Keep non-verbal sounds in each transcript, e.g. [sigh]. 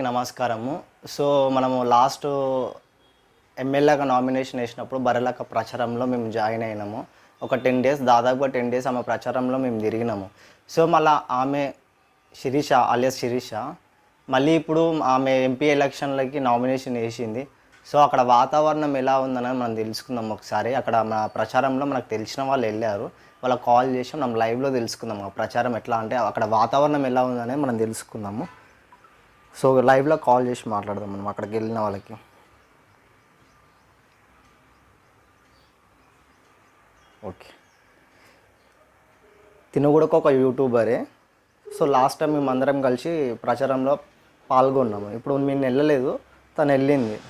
నమస్కారము. సో మనము లాస్ట్ ఎమ్మెల్యేగా నామినేషన్ వేసినప్పుడు బరలక ప్రచారంలో మేము జాయిన్ అయినాము. ఒక టెన్ డేస్ దాదాపుగా టెన్ డేస్ ఆమె ప్రచారంలో మేము తిరిగినాము. సో మళ్ళీ ఆమె శిరీష అలియస్ శిరీష మళ్ళీ ఇప్పుడు ఆమె ఎంపీ ఎలక్షన్లకి నామినేషన్ వేసింది. సో అక్కడ వాతావరణం ఎలా ఉందని మనం తెలుసుకుందాం ఒకసారి. అక్కడ మన ప్రచారంలో మనకు తెలిసిన వాళ్ళు వెళ్ళారు. వాళ్ళకి కాల్ చేసి మనం లైవ్లో తెలుసుకుందాం ఆ ప్రచారం ఎట్లా అంటే అక్కడ వాతావరణం ఎలా ఉందనే మనం తెలుసుకుందాము. సో లైవ్లో కాల్ చేసి మాట్లాడదాం మనం అక్కడికి వెళ్ళిన వాళ్ళకి. ఓకే. తిను కూడా ఒక యూట్యూబరే. సో లాస్ట్ టైం మేము అందరం కలిసి ప్రచారంలో పాల్గొన్నాము. ఇప్పుడు మేము వెళ్ళలేదు తను వెళ్ళింది.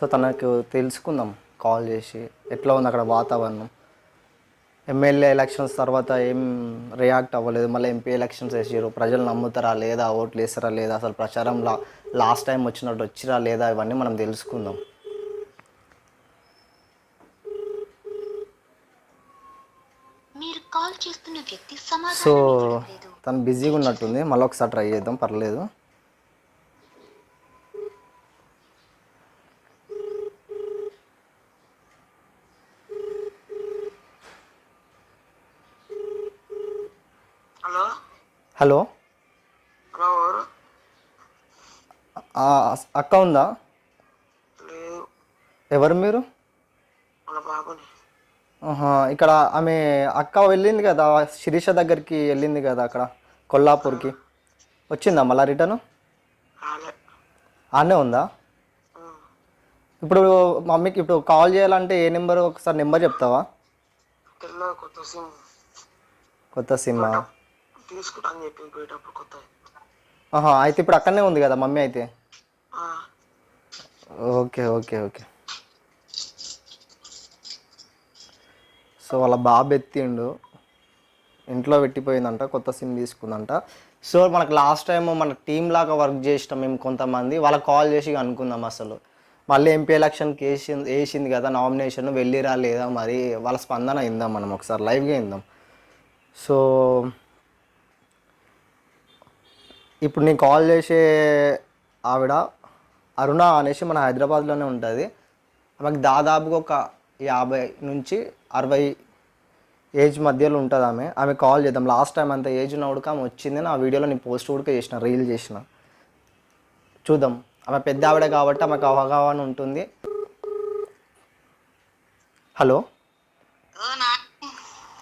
సో తనకు తెలుసుకుందాం కాల్ చేసి ఎట్లా ఉంది అక్కడ వాతావరణం. ఎమ్మెల్యే ఎలక్షన్స్ తర్వాత ఏం రియాక్ట్ అవ్వలేదు. మళ్ళీ ఎంపీ ఎలక్షన్స్ వేసారు ప్రజలు నమ్ముతారా లేదా? ఓట్లు వేస్తారా లేదా? అసలు ప్రచారంలో లాస్ట్ టైం వచ్చినట్టు వచ్చిరా లేదా? ఇవన్నీ మనం తెలుసుకుందాం. సో తను బిజీగా ఉన్నట్టుంది. మళ్ళీ ఒకసారి ట్రై చేద్దాం. పర్లేదు హలో హలో? అక్క ఉందా? ఎవరు మీరు? ఇక్కడ ఆమె అక్క వెళ్ళింది కదా శిరీష దగ్గరికి వెళ్ళింది కదా అక్కడ కొల్లాపూర్కి. వచ్చిందా మళ్ళీ రిటర్న్? ఆనే ఉందా. ఇప్పుడు మమ్మీకి ఇప్పుడు కాల్ చేయాలంటే ఏ నెంబర్ ఒకసారి నెంబర్ చెప్తావా? కొత్త సిమ్. కొత్త సిమ్ తీసుకుంటా అని చెప్పింది పోయేటప్పుడు కొత్త ఆహా అయితే ఇప్పుడు అక్కడనే ఉంది కదా మమ్మీ అయితే? Okay okay okay. సో వాళ్ళ బాబు ఎత్తిండు. ఇంట్లో పెట్టిపోయిందంట కొత్త సిమ్ తీసుకుందంట. సో మనకు లాస్ట్ టైం మన టీం లాగా వర్క్ చేసినాం మేము కొంతమంది. వాళ్ళకి కాల్ చేసి అనుకుందాం అసలు. మళ్ళీ ఎంపీ ఎలక్షన్కి వేసింది వేసింది కదా నామినేషన్ వెళ్ళిరా లేదా మరి? వాళ్ళ స్పందన ఇందాం మనం ఒకసారి లైవ్గా ఇందాం సో ఇప్పుడు నేను కాల్ చేసే ఆవిడ అరుణ అనేసి మన హైదరాబాద్లోనే ఉంటుంది. ఆమెకు దాదాపుగా ఒక యాభై నుంచి అరవై ఏజ్ మధ్యలో ఉంటుంది ఆమె. ఆమె కాల్ చేద్దాం. లాస్ట్ టైం అంత ఏజ్ ఉన్న కూడా ఆమె వచ్చింది. నా వీడియోలో నేను పోస్ట్ కూడా చేసిన రీల్ చేసిన. చూద్దాం. ఆమె పెద్ద ఆవిడ కాబట్టి ఆమెకు అవగాహన ఉంటుంది. హలో?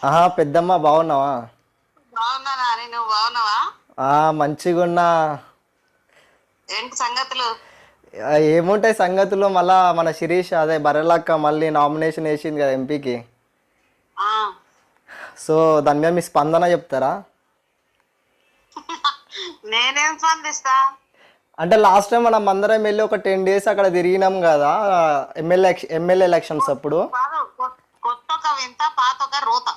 ఆహా పెద్దమ్మ బాగున్నావా? బాగున్నా నాని. నువ్వు బాగున్నావా? ఆ, మంచిగున్నా. ఏంటి సంగతులు? ఆ, ఏముంటాయి సంగతులు? మళ్ళా మన శిరీష్ అదే బర్రెలక్క మళ్ళీ నామినేషన్ వేసింది కదా ఎంపీకి. ఆ, సో దాని మీద మీ స్పందన చెప్తారా? [laughs] నేనేం స్పందిస్తా? అంటే లాస్ట్ టైం మనం అందరం వెళ్ళి ఒక టెన్ డేస్ అక్కడ తిరిగినాం కదా ఎమ్మెల్యే ఎమ్మెల్యే ఎలక్షన్స్ అప్పుడు. కాదు కొ- కొత్త ఒక వింత పాత ఒక రోత.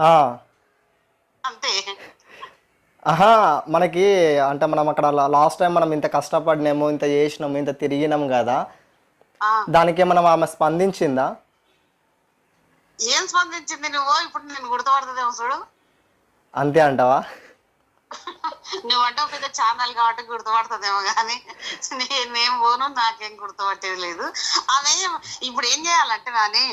ఆ, అంతే. ఆహా మనకి అంటే మనం అక్కడ లాస్ట్ టైం మనం ఇంత కష్టపడినాము ఇంత చేసినాము ఇంత తిరిగినాం కదా. దానికి మనం ఆమె స్పందించిందా? ఏం స్పందించింది నువ్వు? ఇప్పుడు నేను గుర్తుపడుతుందేమో చూడు. అంతే అంటావా? నువ్వంటే ఒక పెద్ద ఛానల్ కాబట్టి గుర్తుపడుతుందేమో కానీ నేనేం పోను నాకేం గుర్తుపట్టేది లేదు. ఆమె ఇప్పుడు ఏం చేయాలంటే నాని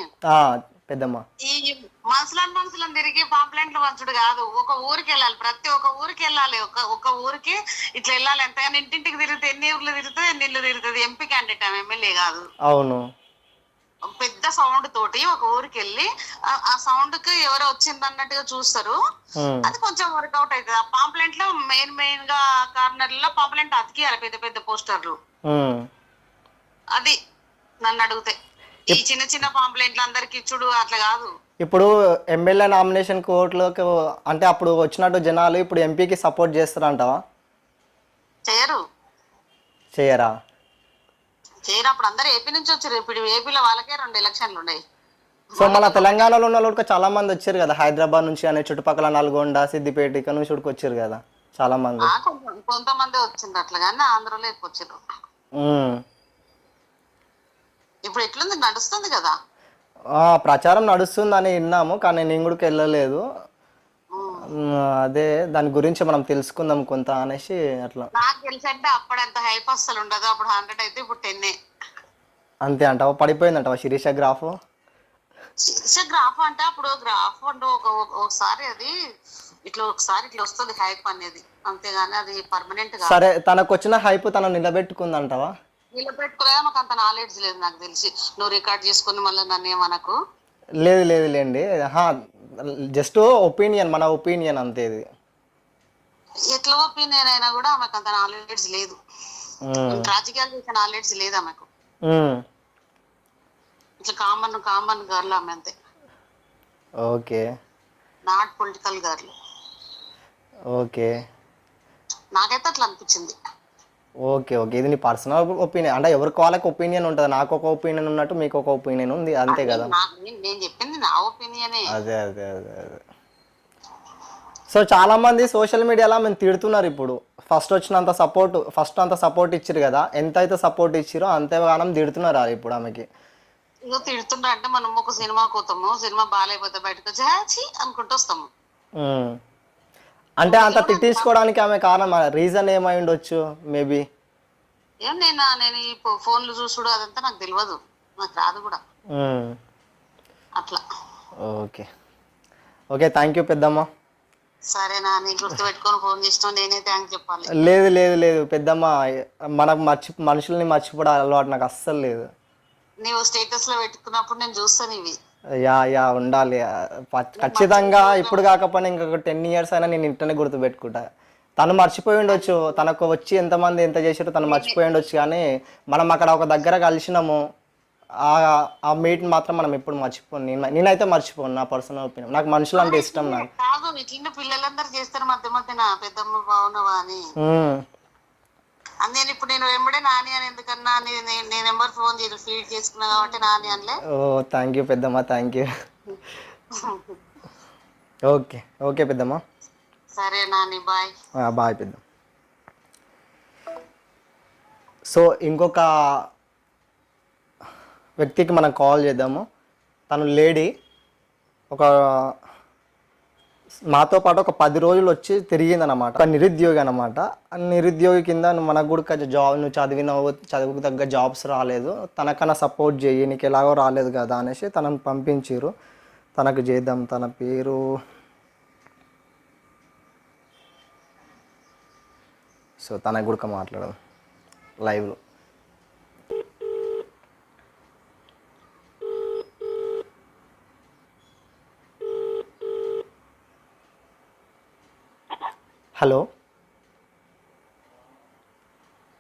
పెద్దమ్మ. ఈ మనుషులను మనుషులను తిరిగి పాంప్లెంట్లు పంచుడు కాదు. ఒక ఊరికి వెళ్ళాలి. ప్రతి ఒక్క ఊరికి వెళ్ళాలి. ఒక ఒక ఊరికి ఇట్లా వెళ్ళాలి ఎంతగానో ఇంటింటికి తిరిగితే ఎన్ని ఊర్లు తిరుగుతుంది ఎన్ని ఇల్లు తిరుగుతుంది ఎంపీ క్యాండిడేట్ ఆమె ఎమ్మెల్యే కాదు. అవును. పెద్ద సౌండ్ తోటి ఒక ఊరికి వెళ్ళి ఆ- సౌండ్కి ఎవరో వచ్చింది అన్నట్టుగా చూస్తారు. అది కొంచెం వర్కౌట్ అవుతుంది. ఆ పాంప్లెంట్లో మెయిన్ మెయిన్గా కార్నర్లో పాంప్లెంట్ అతికియాలి పెద్ద పెద్ద పోస్టర్లు. అది నన్ను అడిగితే. ఈ చిన్న చిన్న పాంప్లెంట్లు అందరికి ఇచ్చుడు అట్లా కాదు. ఇప్పుడు ఎమ్మెల్యే నామినేషన్ కోర్టులోకి అంటే అప్పుడు వచ్చినట్టు జనాలు ఇప్పుడు ఎంపీకి సపోర్ట్ చేస్తారంటావా? చేయరు. చేయరా? చేయరు అప్పుడు అందరు ఏపీ నుంచి వచ్చారు ఇప్పుడు ఏపీలో వాళ్ళకే రెండు ఎలక్షన్లు ఉన్నాయి. సో మన తెలంగాణలో ఉన్న వాళ్ళు చాలా మంది వచ్చారు కదా హైదరాబాద్ నుంచి అనే చుట్టుపక్కల నల్గొండ సిద్దిపేట ఇక్కడ నుంచి కూడా వచ్చారు కదా చాలా మంది. కొంతమంది వచ్చింది అట్లా కానీ ఆంధ్రలో ఎక్కువ వచ్చారు. ఇప్పుడు ఎట్లుంది? నడుస్తుంది కదా. ఆ, ప్రచారం నడుస్తుందని విన్నాము కానీ నేను కూడా వెళ్ళలేదు. అదే దాని గురించి మనం తెలుసుకుందాం కొంత అనేసి అట్లా. నాకు తెలిసి అంటే అప్పుడు అంత హైప్ అస్సలు ఉండదు అప్పుడు హండ్రెడ్ అయితే ఇప్పుడు టెన్ అంతే అంటావా పడిపోయిందంటావా శిరీష గ్రాఫ్. గ్రాఫ్ అంటే అప్పుడు గ్రాఫ్ అంటే ఒక ఒక- ఒకసారి అది ఇట్లా ఒకసారి ఇట్లా వస్తుంది హైప్ అనేది. అంతేగాని అది పర్మనెంట్ సరే తనకు వచ్చిన హైప్ తను నిలబెట్టుకుందంటావా నిలబెట్టుకునే మాకు అంత నాలెడ్జ్ లేదు నాకు తెలిసి. నువ్వు రికార్డ్ చేసుకుని మళ్ళీ నన్ను ఏమనకు? లేదు లేదు లేండి. జస్ట్ ఒపీనియన్ మన ఒపీనియన్ అంతే ఇది. ఎట్లా ఒపీనియన్ అయినా కూడా ఆమెకు అంత నాలెడ్జ్ లేదు. రాజకీయాలు చేసే నాలెడ్జ్ లేదు ఆమెకు. ఇట్లా కామన్ కామన్ గర్ల్ ఆమె అంతే. Okay. Not political girl okay. నాకైతే అట్లా అనిపించింది. Okay okay. ఇది నీ పర్సనల్ ఒపీనియన్. అంటే ఎవరికి వాళ్ళకి ఒపీనియన్ ఉంటుంది. నాకు ఒక ఒపీనియన్ ఉన్నట్టు మీకు ఒక ఒపీనియన్ ఉంది. అంతే కదా? నేను చెప్పింది నా ఒపీనియనే. అదే అదే అదే అదే. సో చాలా మంది సోషల్ మీడియాలో మేము తిడుతున్నారు ఇప్పుడు. ఫస్ట్ వచ్చినంత సపోర్ట్ ఫస్ట్ అంత సపోర్ట్ ఇచ్చారు కదా. ఎంత అయితే సపోర్ట్ ఇచ్చిరో అంతేగానం తిడుతున్నారు వాళ్ళు ఇప్పుడు ఆమెకి. ఇగో తిడుతుండ్రు అంటే మనం ఒక సినిమాకి పోతాము సినిమా బాగాలేకపోతే బయటకు వచ్చి అనుకుంటూ వస్తాము. అంటే అంత తిట్టించుకోవడానికి ఆమె కారణం రీజన్ ఏమై ఉండొచ్చు మేబీ ఏం నేను నేను ఈ ఫోన్లు చూసుడు అదంతా నాకు తెలియదు నాకు రాదు కూడా. అట్లా. ఓకే. ఓకే థ్యాంక్ యూ పెద్దమ్మ. సరేనా నీ గుర్తు పెట్టుకొని ఫోన్ చేసినావు నేనే థ్యాంక్ చెప్పాలి. లేదు లేదు లేదు. పెద్దమ్మ మనకు మర్చి మనుషుల్ని మర్చిపోవడం అలవాటు నాకు అస్సలు లేదు. నీవు స్టేటస్లో పెట్టుకున్నప్పుడు నేను చూస్తాను ఇవి. యా యా ఉండాలి. ఖచ్చితంగా ఇప్పుడు కాకపోయినా ఇంకొక టెన్ ఇయర్స్ అయినా నేను ఇంటనే గుర్తుపెట్టుకుంటా. తను మర్చిపోయి ఉండొచ్చు. తనకు వచ్చి ఎంతమంది ఎంత చేసారో తను మర్చిపోయి ఉండొచ్చు కానీ మనం అక్కడ ఒక దగ్గర కలిసినాము. ఆ ఆ మీట్ మాత్రం మనం ఎప్పుడు మర్చిపోను నేను నేనైతే మర్చిపోను నా పర్సనల్ ఒపీనియన్ నాకు మనుషులు అంటే ఇష్టం నాకు. కాదు ఇట్లనే పిల్లలందరూ చేస్తారు మధ్య మధ్యన. పెద్దమ్మ బాగున్నావా అని. నేను వెంబడే నాని అని ఎందుకన్నా నేను నెంబర్ ఫోన్ చేసి ఫీడ్ చేసుకున్నా కాబట్టి నాని అనలే. ఓ థ్యాంక్ యూ పెద్దమ్మ థ్యాంక్ యూ ఓకే ఓకే పెద్దమ్మ. సరే నాని బాయ్ బాయ్ పెద్ద సో ఇంకొక వ్యక్తికి మనం కాల్ చేద్దాము. తను లేడీ. ఒక మాతో పాటు ఒక పది రోజులు వచ్చి తిరిగిందనమాట ఒక నిరుద్యోగి అనమాట నిరుద్యోగి కింద నువ్వు మనకు కూడా కొంచెం జాబ్ నువ్వు చదివినావు చదువుకు తగ్గ జాబ్స్ రాలేదు. తనకన్నా సపోర్ట్ చేయి నీకు ఎలాగో రాలేదు కదా అనేసి తనను పంపించారు తనకు చేద్దాం తన పేరు. సో తన కూడా మాట్లాడదాం. లైవ్లో. Hello?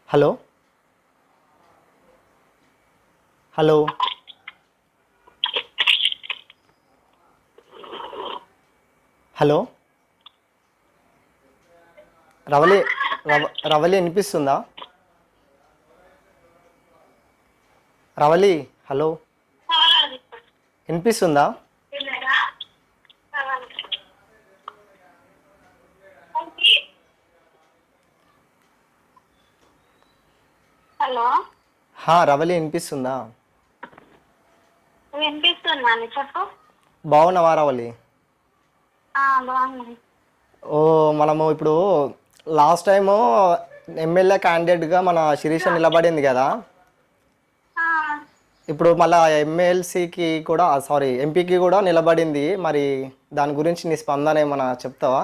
Hello? Hello? Hello? Ravali రవ రవలి వినిపిస్తుందా? రవలి హలో? వినిపిస్తుందా? హా రవలి వినిపిస్తుందా? వినిపిస్తున్నాను చెప్పు. బాగున్నావా రవలి? ఓ మనము ఇప్పుడు లాస్ట్ టైము ఎమ్మెల్యే క్యాండిడేట్గా మన శిరీష నిలబడింది కదా? ఇప్పుడు మళ్ళీ ఎమ్మెల్సీకి కూడా సారీ ఎంపీకి కూడా నిలబడింది. మరి దాని గురించి నీ స్పందన ఏమైనా చెప్తావా?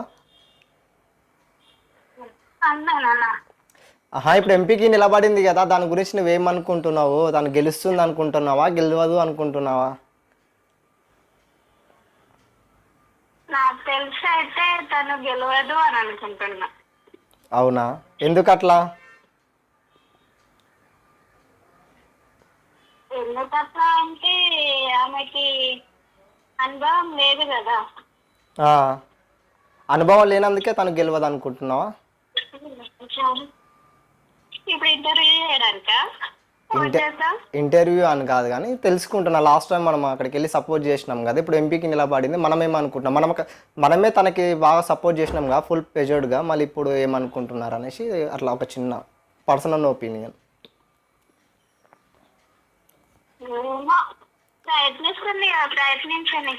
ఆహా ఇప్పుడు ఎంపీకి నిలబడింది కదా దాని గురించి నువ్వేమనుకుంటున్నావు? తను గెలుస్తుంది అనుకుంటున్నావా గెలవదు అనుకుంటున్నావా? నాకు తెలిసి అయితే తను గెలవదు అని అనుకుంటున్నా. అవునా? ఎందుకు అట్లా అంటే ఆమెకి అనుభవం లేదు కదా. ఆ. అనుభవం లేనందుకే తను గెలవదు అనుకుంటున్నావా? ఇప్పుడు ఇంటర్వ్యూ చేయడానికా? అని కాదు కానీ తెలుసుకుంటున్నా. లాస్ట్ టైం మనం అక్కడికి వెళ్ళి సపోర్ట్ చేసినాం కదా. ఇప్పుడు ఎంపీకి నిలబడింది మనం ఏమనుకుంటున్నాం మనం మనమే తనకి బాగా సపోర్ట్ చేసినాం కదా ఫుల్ ప్రెజర్డ్గా మళ్ళీ ఇప్పుడు ఏమనుకుంటున్నారు అనేసి అట్లా ఒక చిన్న పర్సనల్ ఒపీనియన్ ప్రయత్నిస్తుంది ప్రయత్నించని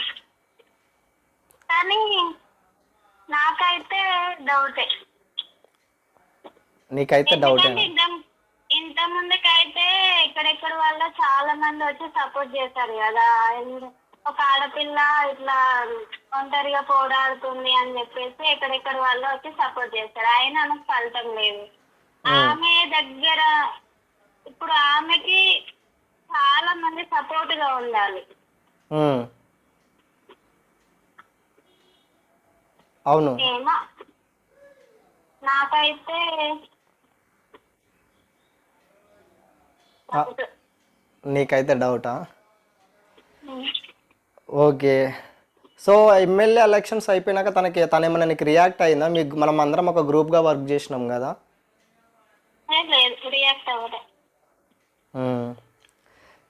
కానీ నాకైతే డౌటే నీకైతే డౌట్ ఇంత ముందుకైతే ఎక్కడెక్కడ వాళ్ళు చాలా మంది వచ్చి సపోర్ట్ చేశారు కదా. ఒక ఆడపిల్ల ఇట్లా ఒంటరిగా పోరాడుతుంది అని చెప్పేసి ఎక్కడెక్కడ వాళ్ళు వచ్చి సపోర్ట్ చేస్తారు అయినా ఆమెకు ఫలితం లేదు. ఆమె దగ్గర ఇప్పుడు ఆమెకి చాలా మంది సపోర్ట్గా ఉండాలి. అవును. నాకైతే ఆ, నీకైతే డౌటా? ఓకే. సో ఎమ్మెల్యే ఎలక్షన్స్ అయిపోయినాక తనకి తను ఏమైనా నీకు రియాక్ట్ అయిందా? మీకు మనం అందరం ఒక గ్రూప్గా వర్క్ చేసినాం కదా?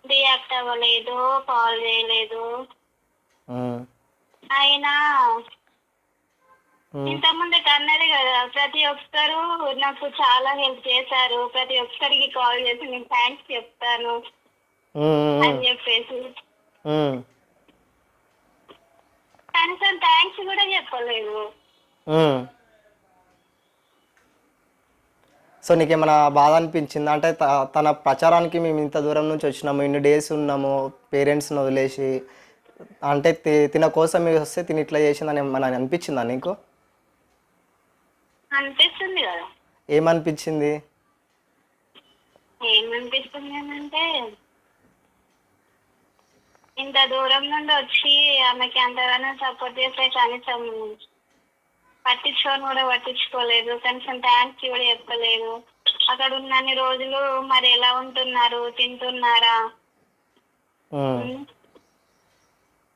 రియాక్ట్ అవ్వలేదు కాల్ చేయలేదు. అయినా ఇంతకుముందు అన్నది కదా ప్రతి ఒక్కరు నాకు చాలా హెల్ప్ చేశారు. ప్రతి ఒక్కరికి కాల్ చేసి నేను థ్యాంక్స్ చెప్తాను ఉమ్, అని చెప్పేసి. ఉమ్, కనీసం థ్యాంక్స్ కూడా చెప్పలేదు. సో నీకేమైనా బాధ అనిపించిందా? అంటే త- తన ప్రచారానికి మేము ఇంత దూరం నుంచి వచ్చినాము ఇన్ని డేస్ ఉన్నాము పేరెంట్స్ని వదిలేసి అంటే తి- తిన కోసం మీరు వస్తే తిని ఇట్లా చేసిందని ఏమైనా అనిపించిందా నీకు? అనిపిస్తుంది కదా. ఏమనిపించింది? ఏమనిపిస్తుంది అంటే ఇంత దూరం నుండి వచ్చి ఆమెకి అంతగానో సపోర్ట్ చేస్తే కనీసం పట్టించుకొని కూడా పట్టించుకోలేదు. కనీసం థ్యాంక్స్ కూడా చెప్పలేదు. అక్కడ ఉన్నన్ని రోజులు మరి ఎలా ఉంటున్నారు? తింటున్నారా.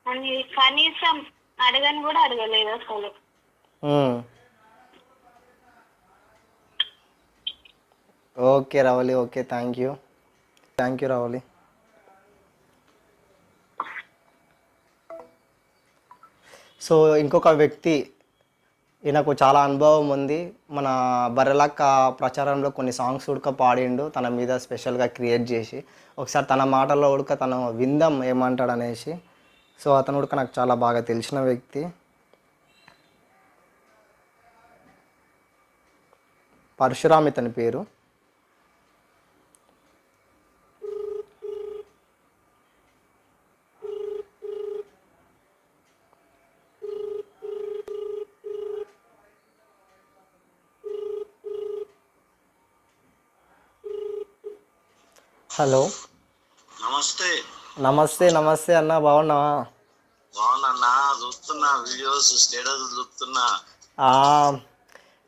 అని కనీసం అడగని కూడా అడగలేదు అసలు. ఓకే రావాలి okay thank you thank you రావాలి. సో ఇంకొక వ్యక్తి ఈయనకు చాలా అనుభవం ఉంది. మన బర్రెలక్క ప్రచారంలో కొన్ని సాంగ్స్ ఉడక పాడిండు తన మీద స్పెషల్గా క్రియేట్ చేసి. ఒకసారి తన మాటల్లో ఉడక తను విందాం ఏమంటాడు అనేసి సో అతను ఉడక నాకు చాలా బాగా తెలిసిన వ్యక్తి. పరశురామ్ ఇతని పేరు. హలో. నమస్తే. నమస్తే నమస్తే అన్న బాగున్నావా? బాగున్నా చూస్తున్నా వీడియోస్ స్టేటస్ చూస్తున్నా.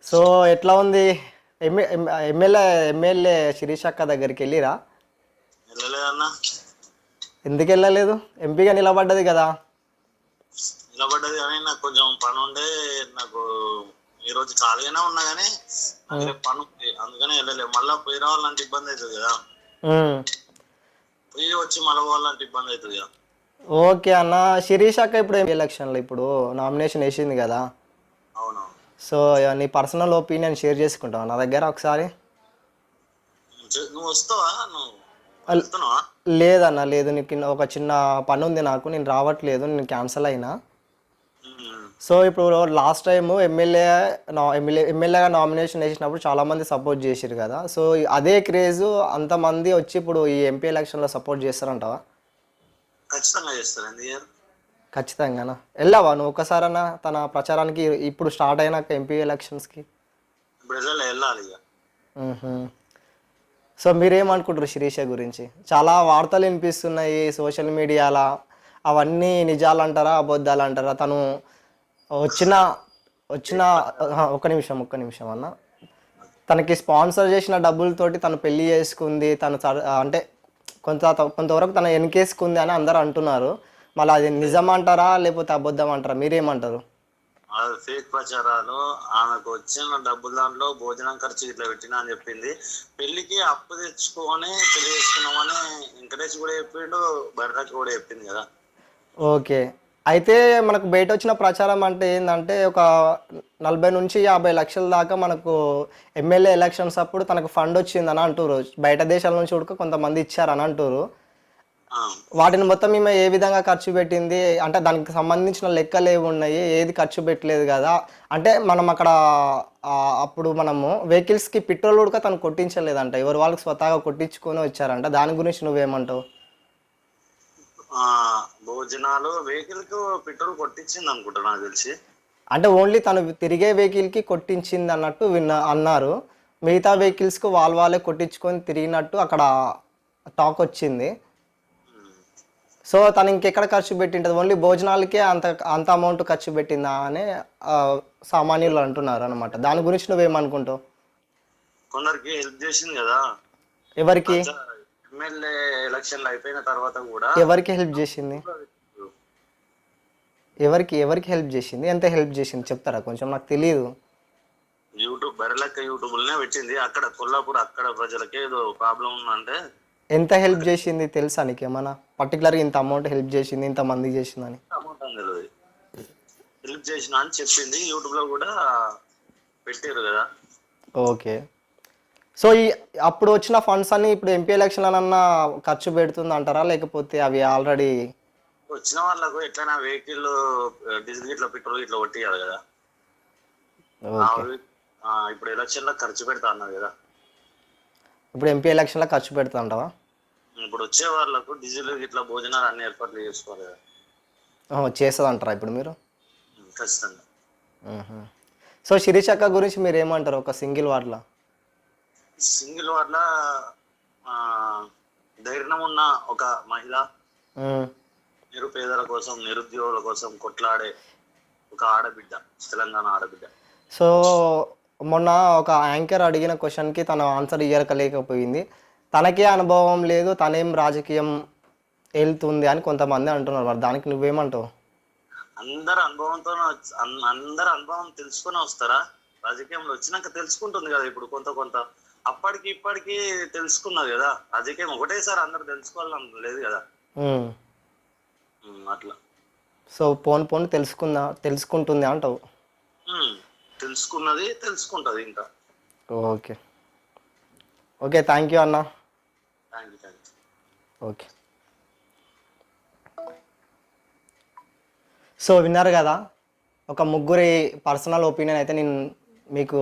సో ఎట్లా ఉంది? ఎమ్మె ఎమ్మెల్యే ఎమ్మెల్యే శిరీష్ అక్క దగ్గరికి వెళ్ళిరా? వెళ్ళలేదన్నా. ఎందుకు వెళ్ళలేదు? ఎంపీగా నిలబడ్డది కదా. నిలబడ్డది కానీ నాకు కొంచెం పని ఉండే నాకు ఈ రోజు ఖాళీగానే ఉన్నా కానీ పని ఉంది అందుకని వెళ్ళలేదు. మళ్ళా పోయి రావాలంటే ఇబ్బంది అవుతుంది కదా. వచ్చి మళ్ళీ పోవాలంటే ఇబ్బంది అవుతుంది కదా. ఓకే అన్న శిరీష్ అక్క ఇప్పుడు ఎలక్షన్లో ఇప్పుడు? నామినేషన్ వేసింది కదా. అవునవును. సో నీ పర్సనల్ ఒపీనియన్ షేర్ చేసుకుంటావు? నా దగ్గర ఒకసారి. నువ్వు వస్తావా? నువ్వు లేదన్న లేదు. నీకు ఒక చిన్న పని ఉంది నాకు. నేను రావట్లేదు. నేను క్యాన్సిల్ అయినా. సో ఇప్పుడు లాస్ట్ టైం ఎమ్మెల్యే నా ఎమ్మెల్యే ఎమ్మెల్యేగా నామినేషన్ వేసినప్పుడు చాలామంది సపోర్ట్ చేసిరు కదా. సో అదే క్రేజ్ అంతమంది వచ్చి ఇప్పుడు ఈ ఎంపీ ఎలక్షన్లో సపోర్ట్ చేస్తారంటావా? ఖచ్చితంగా చేస్తారు? ఖచ్చితంగానా? వెళ్ళావా నువ్వు ఒకసారన్నా తన ప్రచారానికి ఇప్పుడు స్టార్ట్ అయినాక ఎంపీ ఎలక్షన్స్కి వెళ్ళాలి. సో మీరేమనుకుంటారు శిరీష గురించి? చాలా వార్తలు వినిపిస్తున్నాయి సోషల్ మీడియాలో అవన్నీ నిజాలు అంటారా అబద్ధాలు అంటారా తను వచ్చిన వచ్చిన ఒక్క నిమిషం ఒక్క నిమిషం అన్న. తనకి స్పాన్సర్ చేసిన డబ్బులతోటి తను పెళ్ళి చేసుకుంది తను అంటే కొంత కొంతవరకు తను వెనకేసుకుంది అని అందరూ అంటున్నారు. మళ్ళీ అది నిజం అంటారా లేకపోతే అబద్ధం అంటారా? మీరేమంటారు? అది ఫేక్ ప్రచారాలు. ఆమెకు వచ్చిన డబ్బుల దాంట్లో భోజనం ఖర్చు ఇట్లా పెట్టినా అని చెప్పింది. పెళ్ళికి అప్పు తెచ్చుకొని పెళ్ళి చేసుకున్నామని వెంకటేష్ కూడా చెప్పిండు భరతకి కూడా చెప్పింది కదా. ఓకే. అయితే మనకు బయట వచ్చిన ప్రచారం అంటే ఏంటంటే ఒక నలభై నుంచి యాభై లక్షల దాకా మనకు ఎమ్మెల్యే ఎలక్షన్స్ అప్పుడు తనకు ఫండ్ వచ్చిందని అంటారు బయట దేశాల నుంచి కూడా కొంతమంది ఇచ్చారని అంటారు వాటిని మొత్తం మేము ఏ విధంగా ఖర్చు పెట్టింది? అంటే దానికి సంబంధించిన లెక్కలు ఏవి ఉన్నాయి? ఏది ఖర్చు పెట్టలేదు కదా? అంటే మనం అక్కడ అప్పుడు మనము వెహికల్స్కి పెట్రోల్ కూడా తను కొట్టించలేదంట. ఎవరు వాళ్ళకి స్వతహాగా కొట్టించుకొని వచ్చారంట. దాని గురించి నువ్వేమంటావు? భోజనాలు వెహికల్కు పెట్రోల్ కొట్టించింది అనుకుంటా నాకు తెలిసి. అంటే ఓన్లీ తను తిరిగే వెహికల్కి కొట్టించింది అన్నట్టు విన్న అన్నారు. మిగతా వెహికల్స్కి వాళ్ళ వాళ్ళే కొట్టించుకొని తిరిగినట్టు అక్కడ టాక్ వచ్చింది. సో తను ఇంకెక్కడ ఖర్చు పెట్టింటుంది? ఓన్లీ భోజనాలకే అంత అంత అమౌంట్ ఖర్చు పెట్టిందా అని సామాన్యులు అంటున్నారు అనమాట దాని గురించి నువ్వేమనుకుంటావు? కొందరికి హెల్ప్ చేసింది కదా. ఎవరికి? ఎమ్మెల్యే ఎలక్షన్లు అయిపోయిన తర్వాత కూడా ఎవరికి హెల్ప్ చేసింది? ఎవరికి ఎవరికి హెల్ప్ చేసింది? ఎంత హెల్ప్ చేసింది? చెప్తారా? కొంచెం నాకు తెలియదు యూట్యూబ్ బెరలెక్క యూట్యూబ్ లనే పెట్టింది. అక్కడ కొల్లాపూర్ అక్కడ ప్రజలకి ఏదో ప్రాబ్లం ఉందంటే ఎంత హెల్ప్ చేసింది తెలుసా నీకు ఏమన్నా పర్టికులర్గా ఇంత అమౌంట్ హెల్ప్ చేసింది ఇంత మంది చేసిందని. అమౌంట్ అని తెలియదు హెల్ప్ చేసిన అని చెప్పింది. యూట్యూబ్లో కూడా పెట్టారు కదా. ఓకే. సో ఈ అప్పుడు వచ్చిన ఫండ్స్ అన్ని ఇప్పుడు ఎంపీ ఎలక్షన్లనన్నా ఖర్చు పెడుతుంది అంటారా? లేకపోతే అవి ఆల్రెడీ వచ్చిన వాళ్ళకు ఎట్లైనా వెహికల్ డీజిల్ ఇట్లా పెట్రోల్ ఇట్లా కొట్టియాలి కదా. ఆ, ఇప్పుడు ఎలక్షన్లో ఖర్చు పెడతా అన్నారు కదా. ఇప్పుడు ఎంపీ ఎలక్షన్లో ఖర్చు పెడుతుంటావా ఇప్పుడు వచ్చే వాళ్ళకు డీజిల్ ఇట్లా భోజనాలు అన్ని ఏర్పాట్లు చేసుకోవాలి కదా. చేస్తుంది అంటారా ఇప్పుడు మీరు? ఖచ్చితంగా. సో శిరీషక్క గురించి మీరు ఏమంటారు ఒక సింగిల్ వార్డ్లో సింగిల్ వల్ల ధైర్యం ఉన్న ఒక మహిళ నిరుపేదల కోసం నిరుద్యోగుల కోసం కొట్లాడే ఒక ఆడబిడ్డ తెలంగాణ ఆడబిడ్డ. సో మొన్న ఒక యాంకర్ అడిగిన క్వశ్చన్కి తన ఆన్సర్ ఇవ్వలేకపోయింది తనకే అనుభవం లేదు తనేం రాజకీయం వెళ్తుంది అని కొంతమంది అంటున్నారు. మరి దానికి నువ్వేమంటావు? అందరు అనుభవంతో అందరు అనుభవం తెలుసుకొని వస్తారా? రాజకీయంలో వచ్చినాక తెలుసుకుంటుంది కదా ఇప్పుడు కొంత కొంత. అప్పటికి ఇప్పటికి తెలుసుకున్నది కదా. రాజకీయం ఒకటేసారి అందరు తెలుసుకోవాలని లేదు కదా. అట్లా. సో పోను పోను తెలుసుకుందా తెలుసుకుంటుంది అంటావు? తెలుసుకున్నది తెలుసుకుంటది ఇంకా. ఓకే. ఓకే థ్యాంక్ యూ అన్న. ఓకే. సో విన్నారు కదా ఒక ముగ్గురి పర్సనల్ ఒపీనియన్ అయితే నేను మీకు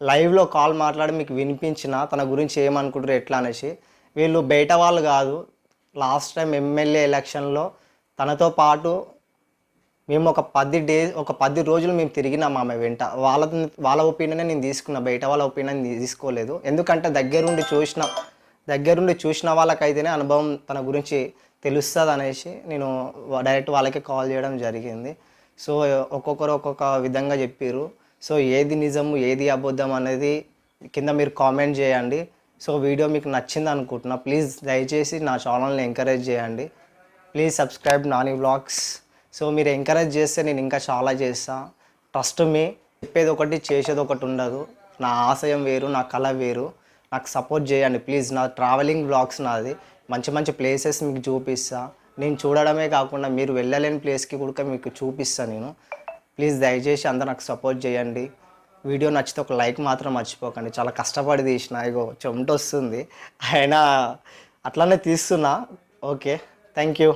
లైవ్లో కాల్ మాట్లాడి మీకు వినిపించిన తన గురించి ఏమనుకుంటారు ఎట్లా అనేసి వీళ్ళు బయట వాళ్ళు కాదు. లాస్ట్ టైం ఎమ్మెల్యే ఎలక్షన్లో తనతో పాటు మేము ఒక పది డేస్ ఒక పది రోజులు మేము తిరిగినాం ఆమె వెంట. వాళ్ళ వాళ్ళ ఒపీనియనే నేను తీసుకున్నా. బయట వాళ్ళ ఒపీనియన్ తీసుకోలేదు. ఎందుకంటే దగ్గరుండి చూసిన దగ్గరుండి చూసిన వాళ్ళకైతేనే అనుభవం తన గురించి తెలుస్తుంది అనేసి నేను డైరెక్ట్ వాళ్ళకే కాల్ చేయడం జరిగింది. సో ఒక్కొక్కరు ఒక్కొక్క విధంగా చెప్పారు సో ఏది నిజము ఏది అబద్ధం అనేది కింద మీరు కామెంట్ చేయండి. సో వీడియో మీకు నచ్చింది అనుకుంటున్నా ప్లీజ్ దయచేసి నా ఛానల్ని ఎంకరేజ్ చేయండి. Please subscribe Nani blogs. So మీరు ఎంకరేజ్ చేస్తే నేను ఇంకా చాలా చేస్తాను ట్రస్ట్ మీ చెప్పేది ఒకటి చేసేది ఒకటి ఉండదు. నా ఆశయం వేరు నా కళ వేరు. నాకు సపోర్ట్ చేయండి ప్లీజ్. నా ట్రావెలింగ్ బ్లాగ్స్ నాది. మంచి మంచి ప్లేసెస్ మీకు చూపిస్తా. నేను చూడడమే కాకుండా మీరు వెళ్ళలేని ప్లేస్కి కూడా మీకు చూపిస్తాను నేను. ప్లీజ్ దయచేసి అందరూ నాకు సపోర్ట్ చేయండి. వీడియో నచ్చితే ఒక లైక్ మాత్రం మర్చిపోకండి. చాలా కష్టపడి తీసిన. ఇగో చెమట వస్తుంది అయినా అట్లానే తీస్తున్నా. ఓకే. Thank you.